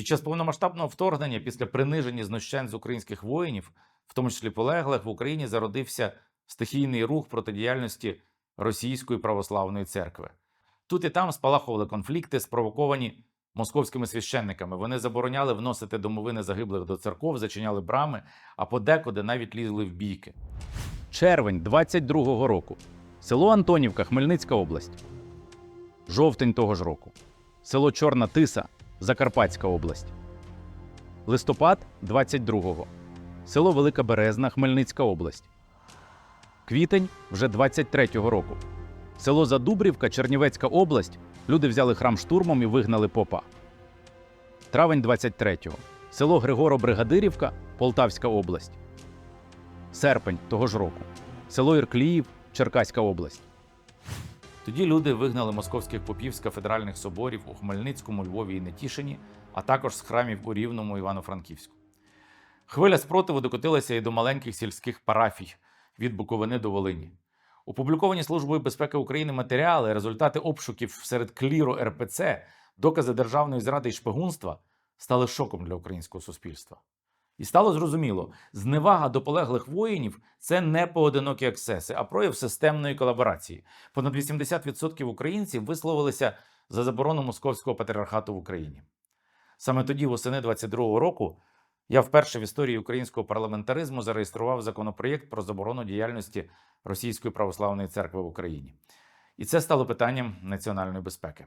Під час повномасштабного вторгнення, після приниження знущань з українських воїнів, в тому числі полеглих, в Україні зародився стихійний рух протидіяльності Російської православної церкви. Тут і там спалахували конфлікти, спровоковані московськими священниками. Вони забороняли вносити домовини загиблих до церков, зачиняли брами, а подекуди навіть лізли в бійки. Червень 22-го року. Село Антонівка, Хмельницька область. Жовтень того ж року. Село Чорна Тиса, Закарпатська область. Листопад 22-го. Село Велика Березна, Хмельницька область. Квітень вже 23-го року. Село Задубрівка, Чернівецька область. Люди взяли храм штурмом і вигнали попа. Травень 23-го. Село Григоро-Бригадирівка, Полтавська область. Серпень того ж року. Село Іркліїв, Черкаська область. Тоді люди вигнали московських попів з кафедральних соборів у Хмельницькому, Львові і Нетішині, а також з храмів у Рівному Івано-Франківську. Хвиля спротиву докотилася і до маленьких сільських парафій від Буковини до Волині. Опубліковані Службою безпеки України матеріали, результати обшуків серед кліру РПЦ, докази державної зради і шпигунства стали шоком для українського суспільства. І стало зрозуміло, зневага до полеглих воїнів це не поодинокі ексеси, а прояв системної колаборації. Понад 80% українців висловилися за заборону московського патріархату в Україні. Саме тоді, восени 22-го року, я вперше в історії українського парламентаризму зареєстрував законопроєкт про заборону діяльності Російської православної церкви в Україні. І це стало питанням національної безпеки.